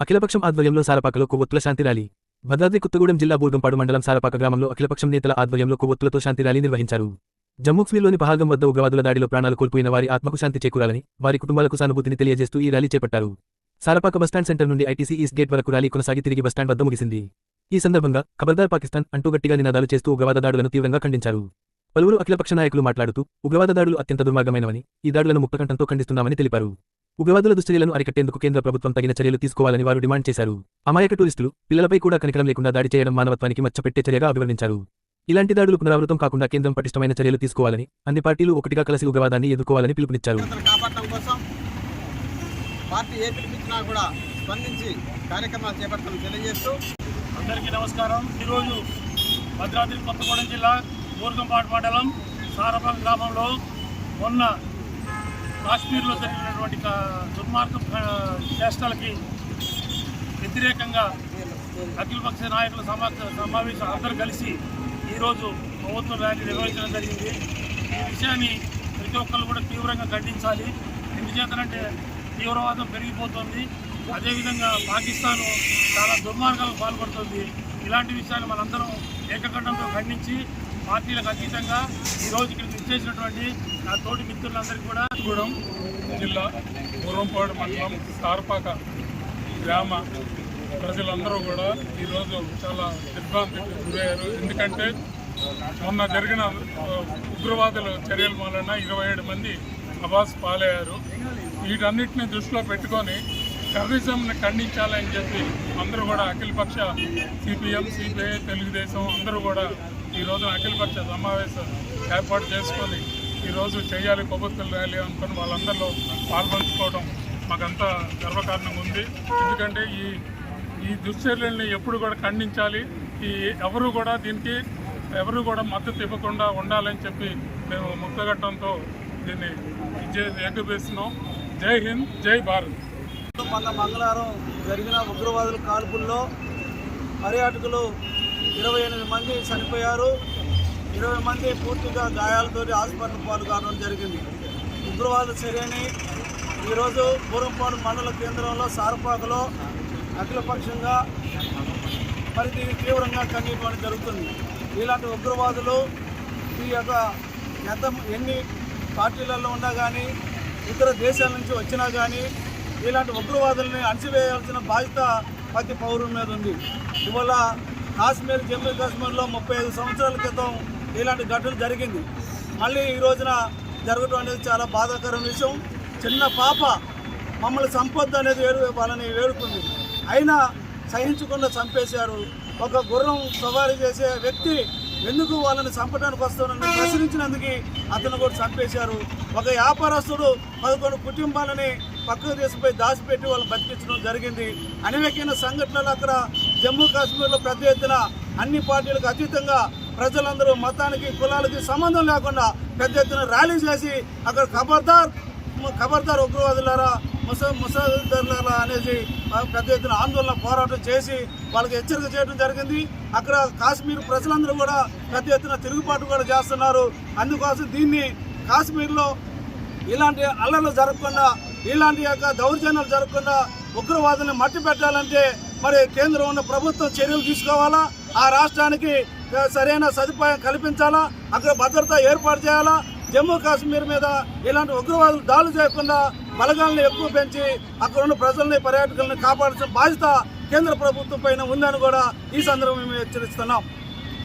అఖిలపక్షం ఆధ్వర్యంలో సారపాకలో కొవ్వొత్తుల శాంతి ర్యాలీ. భద్రాద్రి కొత్తగూడెం జిల్లా బూర్గంపాడు మండలం సారపాక గ్రామంలో అఖిలపక్షం నేతల ఆధ్వర్యంలో కొవ్వొత్తులతో శాంతి ర్యాలీ నిర్వహించారు. జమ్మూక్స్మీర్లోని పహాల్గం వద్ద ఉగ్రవాదుల దాడిలో ప్రాణాలు కోల్పోయిన వారి ఆత్మకు శాంతి చేకూరాలని వారి కుటుంబాలకు సానుభూతిని తెలియజేస్తూ ఈ ర్యాలీ చేపట్టారు. సారపాక బస్టాండ్ సెంటర్ నుండి ఐటీసీ ఈస్ట్ గేట్ వరకు ర్యాలీ కొనసాగి తిరిగి బస్టాండ్ వద్ద ముగిసింది. ఈ సందర్భంగా ఖబర్దార్ పాకిస్తాన్ అంటూ గట్టిగా నినాదాలు చేస్తూ ఉగ్రవాద దాడులను తీవ్రంగా ఖండించారు. పలువురు అఖిలపక్ష నాయకులు మాట్లాడుతూ ఉగ్రవాద దాడులు అత్యంత దుర్మార్గమైనవని ఈ దాడులను ముక్తకంఠంతో ఖండిస్తున్నామని తెలిపారు. ఉగ్రవాదుల దుశ్చర్యలను అరికట్టేందుకు కేంద్ర ప్రభుత్వం తగిన చర్యలు తీసుకోవాలని వారు డిమాండ్ చేశారు. అమాయక టూరిస్టులు పిల్లలపై కూడా కనికరం లేకుండా దాడి చేయడం మానవత్వానికి మచ్చపెట్టే చర్యగా అభివర్ణించారు. ఇలాంటి దాడులు పునరావృతం కాకుండా కేంద్రం పటిష్టమైన చర్యలు తీసుకోవాలని అన్ని పార్టీలు ఒకటిగా కలిసి ఉగ్రవాదాన్ని ఎదుర్కోవాలని పిలుపునిచ్చారు. భద్రతను కాపాడటం కోసం పార్టీ ఏ పిలిపించినా కూడా స్పందించి కార్యక్రమాలు చేపడతామని తెలియజేస్తూ అందరికీ నమస్కారం. ఈరోజు భద్రాద్రి కొత్తగూడెం జిల్లా ఊర్గంపాటు మండలం సారపాక గ్రామంలో మొన్న కాశ్మీర్లో జరిగినటువంటి దుర్మార్గం చేష్టలకి వ్యతిరేకంగా అఖిలపక్ష నాయకుల సమా సమావేశం అందరూ కలిసి ఈరోజు ప్రభుత్వ ర్యాలీ నిర్వహించడం జరిగింది. ఈ విషయాన్ని ప్రతి ఒక్కరు కూడా తీవ్రంగా ఖండించాలి. ఎందుచేతనంటే తీవ్రవాదం పెరిగిపోతుంది. అదేవిధంగా పాకిస్తాన్ చాలా దుర్మార్గాలకు పాల్పడుతుంది. ఇలాంటి విషయాన్ని మనందరం ఏకకంఠంతో ఖండించి పార్టీలకు అతీతంగా ఈరోజు రోజుకి చేసినటువంటి నా తోటి మిత్రులందరికీ కూడా గూడెం జిల్లా పూర్వంపాడు మండలం సార్పాక గ్రామ ప్రజలందరూ కూడా ఈరోజు చాలా దిగ్భ్రాంతికి గురయ్యారు. ఎందుకంటే మొన్న జరిగిన ఉగ్రవాదుల చర్యల వలన ఇరవై ఏడు మంది అబాస్ పాలయ్యారు. వీటన్నిటిని దృష్టిలో పెట్టుకొని టెర్రరిజంని ఖండించాలని చెప్పి అందరూ కూడా అఖిలపక్ష సిపిఎం సిపిఐ తెలుగుదేశం అందరూ కూడా ఈ అఖిలపక్ష సమావేశం ఏర్పాటు చేసుకొని ఈరోజు చేయాలి కొవ్వొత్తుల ర్యాలీ అనుకుని వాళ్ళందరిలో పాల్పంచుకోవడం మాకంతా గర్వకారణంగా ఉంది. ఎందుకంటే ఈ ఈ దుశ్చర్యల్ని ఎప్పుడు కూడా ఖండించాలి. ఈ ఎవరు కూడా దీనికి ఎవరు కూడా మద్దతు ఇవ్వకుండా ఉండాలని చెప్పి మేము ముక్తగట్టంతో దీన్ని విజయ జై హింద్ జై భారత్. మొన్న మంగళవారం జరిగిన ఉగ్రవాదుల కాల్పుల్లో పర్యాటకులు ఇరవై ఎనిమిది మంది చనిపోయారు. ఇరవై మంది పూర్తిగా గాయాలతో హాస్పిటల్ పాలు కావడం జరిగింది. ఉగ్రవాద చర్యని ఈరోజు పూర్వంపాడు మండల కేంద్రంలో సారపాకలో అఖిలపక్షంగా మరి దీన్ని తీవ్రంగా ఖండించడం జరుగుతుంది. ఇలాంటి ఉగ్రవాదులు ఈ యొక్క ఎంత ఎన్ని పార్టీలలో ఉన్నా కానీ ఇతర దేశాల నుంచి వచ్చినా కానీ ఇలాంటి ఉగ్రవాదుల్ని అణచివేయాల్సిన బాధ్యత ప్రతి పౌరుల మీద ఉంది. ఇవాళ కాశ్మీర్ జమ్మూ కాశ్మీర్లో ముప్పై ఐదు సంవత్సరాల క్రితం ఇలాంటి ఘటన జరిగింది. మళ్ళీ ఈ రోజున జరగడం అనేది చాలా బాధాకరం విషయం. చిన్న పాప మమ్మల్ని సంపద్దు అనేది వేడు వాళ్ళని వేడుకుంది. అయినా సహించకుండా చంపేశారు. ఒక గుర్రం సవారీ చేసే వ్యక్తి ఎందుకు వాళ్ళని చంపడానికి వస్తానని ప్రశ్నించినందుకు అతను కూడా చంపేశారు. ఒక వ్యాపారస్తుడు పదకొండు కుటుంబాలని పక్కకు తీసిపోయి దాచిపెట్టి వాళ్ళని బతికించడం జరిగింది. అనేకమైన సంఘటనలు అక్కడ జమ్మూ కాశ్మీర్లో పెద్ద ఎత్తున అన్ని పార్టీలకు అతీతంగా ప్రజలందరూ మతానికి కులాలకి సంబంధం లేకుండా పెద్ద ఎత్తున ర్యాలీ చేసి అక్కడ ఖబర్దార్ ఖబర్దార్ ఉగ్రవాదులారా ముస ముసాదారులారా అనేసి పెద్ద ఎత్తున ఆందోళన పోరాటం చేసి వాళ్ళకి హెచ్చరిక చేయడం జరిగింది. అక్కడ కాశ్మీర్ ప్రజలందరూ కూడా పెద్ద ఎత్తున తిరుగుబాటు కూడా చేస్తున్నారు. అందుకోసం దీన్ని కాశ్మీర్లో ఇలాంటి అల్లర్లు జరగకుండా ఇలాంటి యొక్క దౌర్జన్యాలు జరగకుండా ఉగ్రవాదులను మట్టి పెట్టాలంటే మరి కేంద్రం ఉన్న ప్రభుత్వం చర్యలు తీసుకోవాలా? ఆ రాష్ట్రానికి సరైన సదుపాయం కల్పించాలా? అక్కడ భద్రత ఏర్పాటు చేయాలా? జమ్మూ కాశ్మీర్ మీద ఇలాంటి ఉగ్రవాదులు దాడులు చేయకుండా బలగాలను ఎక్కువ పెంచి అక్కడ ఉన్న ప్రజల్ని పర్యాటకులను కాపాడాల్సిన బాధ్యత కేంద్ర ప్రభుత్వం పైన ఉందని కూడా ఈ సందర్భంగా మేము హెచ్చరిస్తున్నాం.